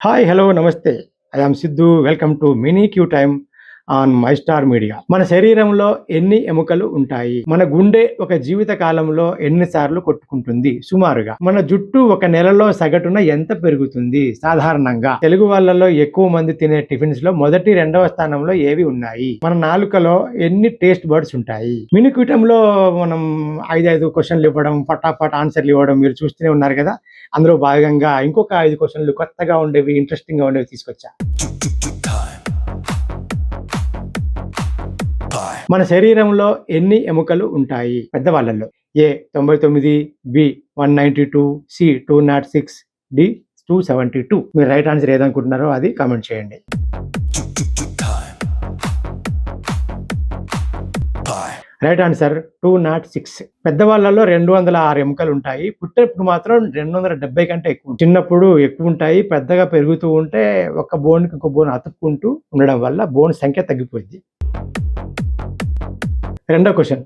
Hi hello నమస్తే. I am Siddhu welcome to mini Q time on my star media. మన శరీరంలో ఎన్ని ఎముకలు ఉంటాయి? మన గుండె ఒక జీవిత కాలంలో ఎన్నిసార్లు కొట్టుకుంటుంది? సుమారుగా. మన జుట్టు ఒక నెలలో సగటున ఎంత పెరుగుతుంది? సాధారణంగా. తెలుగు వాళ్ళలో ఎక్కువ మంది తినే టిఫిన్స్లో మొదటి రెండవ స్థానంలో ఏవి ఉన్నాయి? మన నాలుకలో ఎన్ని టేస్ట్ బర్డ్స్ ఉంటాయి? మినీ మనం ఐదు ఐదు క్వశ్చన్లు ఇవ్వడం ఫటాఫట్ ఆన్సర్లు ఇవ్వడం మీరు చూస్తూనే ఉన్నారు కదా? అందులో భాగంగా ఇంకొక ఐదు క్వశ్చన్లు కొత్తగా ఉండేవి ఇంట్రెస్టింగ్గా ఉండేవి తీసుకొచ్చా? మన శరీరంలో ఎన్ని ఎముకలు ఉంటాయి? పెద్దవాళ్ళల్లో. ఏ తొంభై తొమ్మిది B one ninety two C two nought six D two seventy two. మీరు రైట్ ఆన్సర్ ఏదనుకుంటున్నారో అది కామెంట్ చేయండి. Right answer two nought six. పెద్దవాళ్ళలో రెండు వందల ఆరు ఎముకలు ఉంటాయి. పుట్టినప్పుడు మాత్రం రెండు వందల డెబ్బై కంటే ఎక్కువ చిన్నప్పుడు ఎక్కువ ఉంటాయి. పెద్దగా పెరుగుతూ ఉంటే ఒక బోన్కి ఇంకో బోన్ అతుక్కుంటూ ఉండడం వల్ల బోన్ సంఖ్య తగ్గిపోయింది రెండో క్వశ్చన్.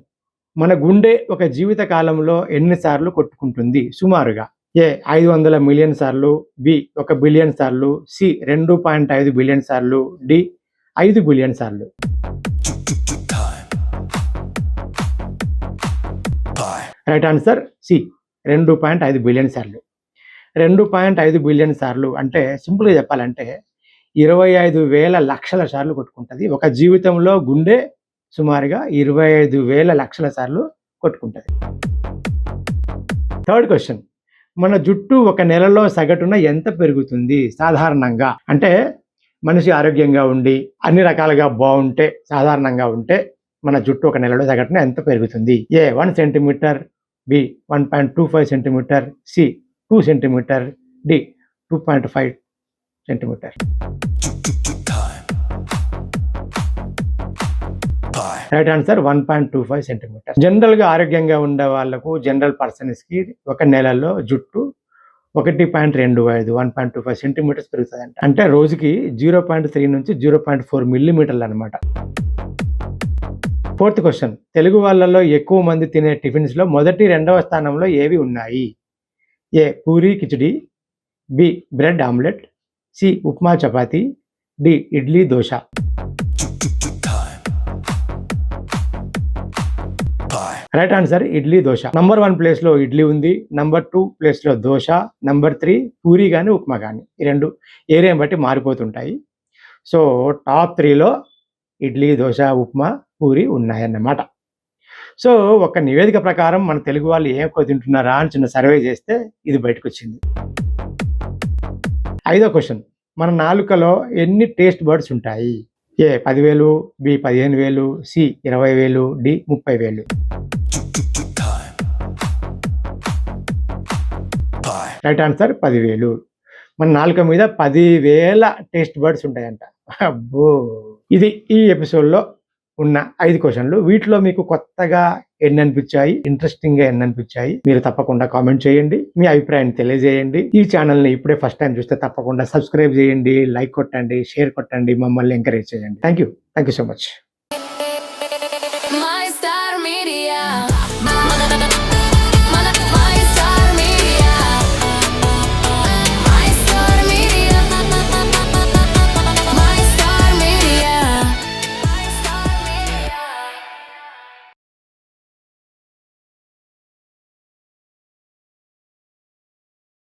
మన గుండె ఒక జీవిత కాలంలో ఎన్నిసార్లు కొట్టుకుంటుంది? సుమారుగా. ఏ ఐదు వందల మిలియన్ సార్లు బి ఒక బిలియన్ సార్లు సి రెండు పాయింట్ ఐదు బిలియన్ సార్లు డి ఐదు బిలియన్ సార్లు. రైట్ ఆన్సర్ సి రెండు పాయింట్ ఐదు బిలియన్ సార్లు. రెండు పాయింట్ ఐదు బిలియన్ సార్లు అంటే సింపుల్గా చెప్పాలంటే ఇరవై ఐదు వేల లక్షల సార్లు కొట్టుకుంటుంది. ఒక జీవితంలో గుండె సుమారుగా ఇరవై ఐదు వేల లక్షల సార్లు కొట్టుకుంటుంది. Third question. మన జుట్టు ఒక నెలలో సగటున ఎంత పెరుగుతుంది సాధారణంగా? అంటే మనిషి ఆరోగ్యంగా ఉండి అన్ని రకాలుగా బాగుంటే సాధారణంగా ఉంటే మన జుట్టు ఒక నెలలో సగటున ఎంత పెరుగుతుంది? A one centimetre B one point two five centimetre C two centimetre D two point five centimetre. Right answer one point two five centimetre జనరల్గా ఆరోగ్యంగా ఉండే వాళ్ళకు జనరల్ పర్సన్స్కి ఒక నెలలో జుట్టు ఒకటి పాయింట్ రెండు ఐదు one point two five centimetres పెరుగుతుందంట అంటే రోజుకి జీరో పాయింట్ త్రీ నుంచి జీరో పాయింట్ ఫోర్ మిల్లీమీటర్లు అనమాట ఫోర్త్ క్వశ్చన్ తెలుగు వాళ్ళలో ఎక్కువ మంది తినే టిఫిన్స్లో మొదటి రెండవ స్థానంలో ఏవి ఉన్నాయి? A puri khichdi. B bread omelette. C upma chapati. D idli dosa. Right answer idli dosa number one ప్లేస్లో ఇడ్లీ ఉంది. నంబర్ టూ ప్లేస్లో దోశ నంబర్ త్రీ పూరి కానీ ఉప్మా కానీ ఈ రెండు ఏరియా బట్టి మారిపోతుంటాయి. సో టాప్ త్రీలో ఇడ్లీ దోశ ఉప్మా పూరి ఉన్నాయన్నమాట. సో ఒక నివేదిక ప్రకారం మన తెలుగు వాళ్ళు ఏం ఎక్కువ తింటున్నారా అని చిన్న సర్వే చేస్తే ఇది బయటకు వచ్చింది ఐదో క్వశ్చన్ మన నాలుకలో ఎన్ని టేస్ట్ బర్డ్స్ ఉంటాయి? ఏ పదివేలు బి పదిహేను వేలు సి ఇరవై వేలు డి ముప్పై వేలు రైట్ ఆన్సర్ పదివేలు. మన నాలుక మీద పదివేల టేస్ట్ బర్డ్స్ ఉంటాయంట. అబ్బో. ఇది ఈ ఎపిసోడ్లో ఉన్న ఐదు క్వశ్చన్లు. వీటిలో మీకు కొత్తగా ఎన్ని అనిపించాయి? ఇంట్రెస్టింగ్గా ఎన్ని అనిపించాయి? మీరు తప్పకుండా కామెంట్ చేయండి. మీ అభిప్రాయాన్ని తెలియజేయండి. ఈ ఛానల్ని ఇప్పుడే ఫస్ట్ టైం చూస్తే తప్పకుండా సబ్స్క్రైబ్ చేయండి లైక్ కొట్టండి షేర్ కొట్టండి మమ్మల్ని ఎంకరేజ్ చేయండి. Thank you thank you so much